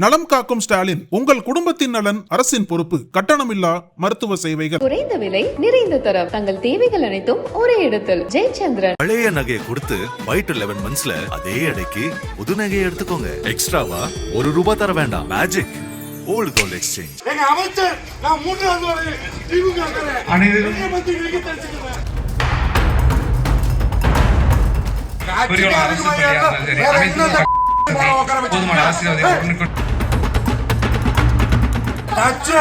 நலம் காக்கும் ஸ்டாலின் உங்கள் குடும்பத்தின் நலன் அரசின் பொறுப்பு கட்டணமில்லா மருத்துவ சேவைகள். குறைந்த விலை நிறைந்த தரம் தங்கள் தேவைகள் அனைத்தும் ஒரே இடத்தில். ஜெயச்சந்திரன். பழைய நகையை கொடுத்து ஒயிட் லெவன் மந்த்ஸ்ல அதே எடைக்கு புது நகையை எடுத்துக்கோங்க. எக்ஸ்ட்ராவா ஒரு ரூபாய் தர வேண்டாம். மேஜிக் ஓல்டு கோல்ட் எக்ஸ்சேஞ்ச் அமைச்சர் நான் மூன்றாவது அனைவரும் போதுமான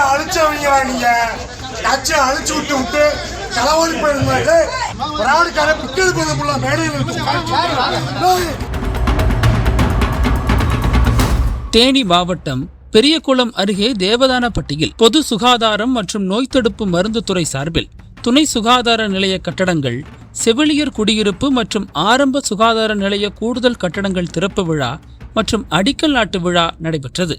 அழிச்சவங்க நீங்க. அழிச்சு விட்டு விட்டு களவாடி போயிருந்தாங்க ஒரு மேடையில் இருக்கும் தேனி மாவட்டம் பெரியகுளம் அருகே தேவதானப்பட்டியில் பொது சுகாதாரம் மற்றும் நோய் தடுப்பு மருந்து துறை சார்பில் துணை சுகாதார நிலைய கட்டடங்கள் செவிலியர் குடியிருப்பு மற்றும் ஆரம்ப சுகாதார நிலைய கூடுதல் கட்டடங்கள் திறப்பு விழா மற்றும் அடிக்கல் நாட்டு விழா நடைபெற்றது.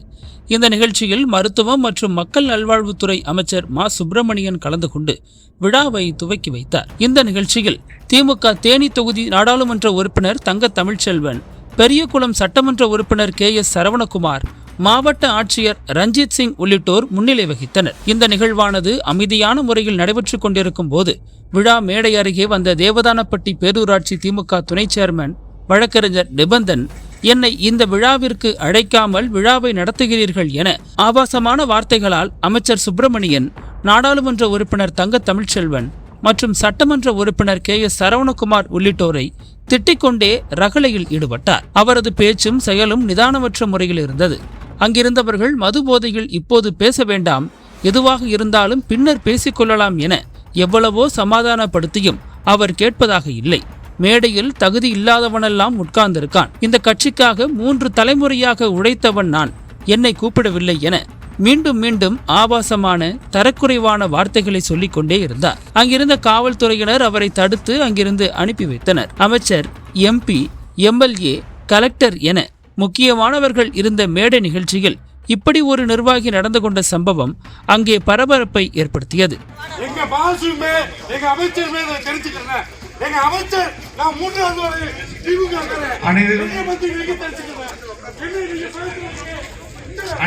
இந்த நிகழ்ச்சியில் மருத்துவம் மற்றும் மக்கள் நல்வாழ்வுத்துறை அமைச்சர் மா. சுப்பிரமணியன் கலந்து கொண்டு விழாவை துவக்கி வைத்தார். இந்த நிகழ்ச்சியில் திமுக தேனி தொகுதி நாடாளுமன்ற உறுப்பினர் தங்க தமிழ்ச்செல்வன் பெரியகுளம் சட்டமன்ற உறுப்பினர் கே. எஸ். சரவணகுமார் மாவட்ட ஆட்சியர் ரஞ்சித் சிங் உள்ளிட்டோர் முன்னிலை வகித்தனர். இந்த நிகழ்வானது அமைதியான முறையில் நடைபெற்றுக் கொண்டிருக்கும் போது விழா மேடை அருகே வந்த தேவதானப்பட்டி பேரூராட்சி திமுக துணை சேர்மன் வழக்கறிஞர் நிபந்தன் என்னை இந்த விழாவிற்கு அழைக்காமல் விழாவை நடத்துகிறீர்கள் என ஆபாசமான வார்த்தைகளால் அமைச்சர் சுப்பிரமணியன் நாடாளுமன்ற உறுப்பினர் தங்க தமிழ்ச்செல்வன் மற்றும் சட்டமன்ற உறுப்பினர் கே எஸ் சரவணகுமார் உள்ளிட்டோரை திட்டிக்கொண்டே ரகளையில் ஈடுபட்டார். அவரது பேச்சும் செயலும் நிதானமற்ற முறையில் இருந்தது. அங்கிருந்தவர்கள் மது போதையில் இப்போது பேச வேண்டாம். எதுவாக இருந்தாலும் பின்னர் பேசிக்கொள்ளலாம் என எவ்வளவோ சமாதானப்படுத்தியும் அவர் கேட்பதாக இல்லை. மேடையில் தகுதி இல்லாதவனெல்லாம் உட்கார்ந்திருக்கான். இந்த கட்சிக்காக மூன்று தலைமுறையாக உழைத்தவன் நான். என்னை கூப்பிடவில்லை என மீண்டும் மீண்டும் ஆபாசமான தரக்குறைவான வார்த்தைகளை சொல்லிக் கொண்டே இருந்தார். அங்கிருந்த காவல்துறையினர் அவரை தடுத்து அங்கிருந்து அனுப்பி வைத்தனர். அமைச்சர் எம்பி எம்எல்ஏ கலெக்டர் என முக்கியமானவர்கள் இருந்த மேடை நிகழ்ச்சியில் இப்படி ஒரு நிர்வாகி நடந்து கொண்ட சம்பவம் அங்கே பரபரப்பை ஏற்படுத்தியது. எங்க பாசுமே எங்க அமைச்சர்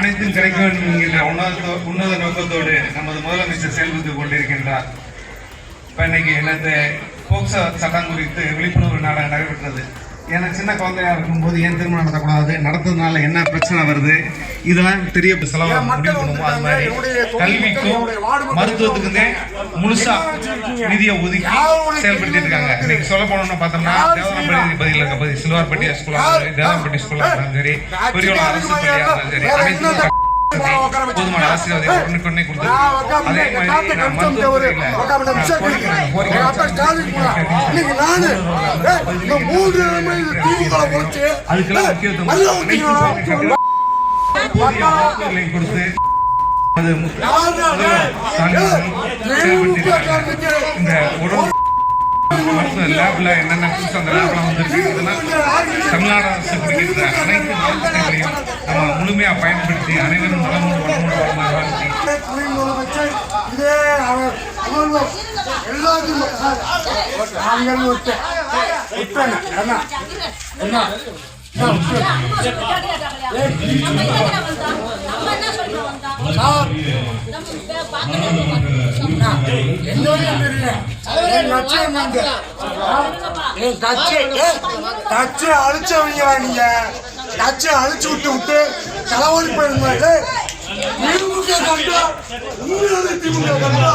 அனைத்தும் கிடைக்கும் என்கின்ற உன்னத உன்னத நோக்கத்தோடு நமது முதலமைச்சர் செயல்பட்டு கொண்டிருக்கின்றார். இப்போ இன்னைக்கு எனது போக்சோ சட்டம் குறித்து விழிப்புணர்வு நாடகம் நடைபெற்றது. எனக்கு சின்ன குழந்தையா இருக்கும்போது ஏன் திருமணம் நடத்தக்கூடாது? நடத்ததுனால என்ன பிரச்சனை வருது? இதெல்லாம் தெரிய செலவு முடிவு பண்ணுமோ அது மாதிரி கல்விக்கும் மருத்துவத்துக்குமே முழுசா நிதியை ஒதுக்கி செயல்படுத்திட்டு இருக்காங்க. இன்னைக்கு சொல்ல போனோம்னு பார்த்தோம்னா தேவனப்பள்ளி பதில் இருக்க பகுதி சிலுவார்பட்டி ஸ்கூலா இருந்தாலும் தேவனப்பட்டி இருந்தாலும் சரி பெரியவள அரசு பள்ளியா இருந்தாலும் சரி அனைத்து போதுமான கொடுத்து அதே மாதிரி நான் மூன்று அதுக்கெல்லாம் முக்கியத்துவம் போதிய வாக்குகளை கொடுத்து அது இந்த உடம்பு லேப்ல என்னென்ன புதுசு அந்த லேப்லாம் வந்துருக்கு இதெல்லாம் தமிழ்நாடு அரசு கொடுக்கின்ற அனைத்து நலத்திட்டங்களையும் நம்ம முழுமையா பயன்படுத்தி அனைவரும் நலமோடு வளமோடு முதலமைச்சர் இதே விட்டாங்க என்ன கட்சி அழிச்சவங்க நீங்க கட்சி அழிச்சு விட்டு விட்டு களவாடி போயிருந்தாங்க திமுக கண்டா உண்மையான திமுக கண்டா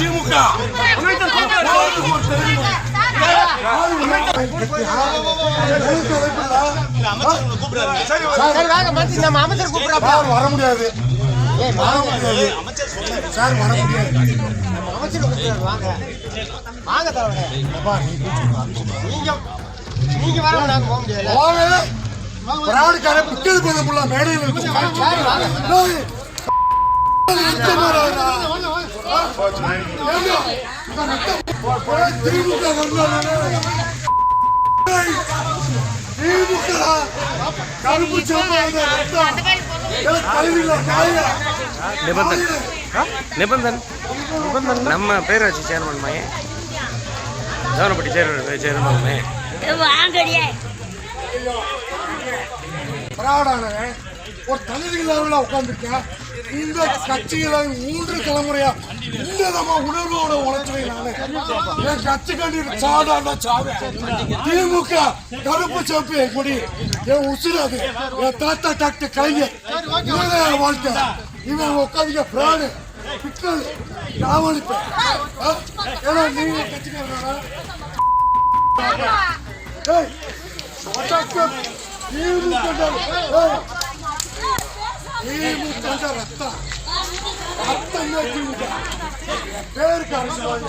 திமுக அமைச்சர் கூப்பிடுறப்ப சார் வர முடியாது. சார் வர முடியாது. நம்ம அமைச்சர் கூப்பிடுறாரு வாங்க. வாங்க. தலைவரே நீங்க நீங்க வர நாங்க போக முடியாது பிராடுக்கார புக்கல் பண்ண முடியல மேடையில் இருக்கும் கருப்பு கல்வியில் காய நிபந்தன். நம்ம பேராட்சி சேர்மன் மையம். சோனப்பட்டி சேர் சேர்மன் திராவிடானவன் ஒரு தகுதி லெவலில் உட்காந்துருக்கேன் இந்த கட்சியில மூன்று தலைமுறையா உன்னதமா உணர்வோட உழைச்சவை நானு. என் கட்சி கண்டி சாதாரண சாவே. திமுக கருப்பு சோப்பு என் கொடி. என் உசுறு என் தாத்தா டாக்டர் கலைஞர். இவன் வாழ்க்கை. இவன் உட்காந்துக்க பிராணு. பிக்கல் ராவணிப்பேன் ஏன்னா நீங்க கட்சிக்காரா ஏய் திமுக திமுக ரத்தம் ரத்தம் திமுக பேருக்கு அரசியல்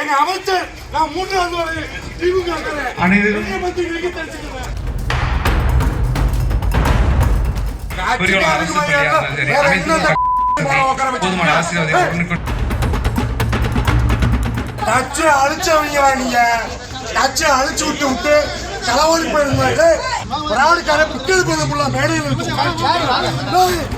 எங்க அமைச்சர் நான் மூன்றாவது அனைவரும் என்னைய குறியோட அரசு சரி போதுமான நீங்க. கட்சி அழிச்சு விட்டு விட்டு களவாடி போயிருந்தாரு பிராடுக்கார பிக்கல் போதுக்குள்ள மேடையில் இருக்கும்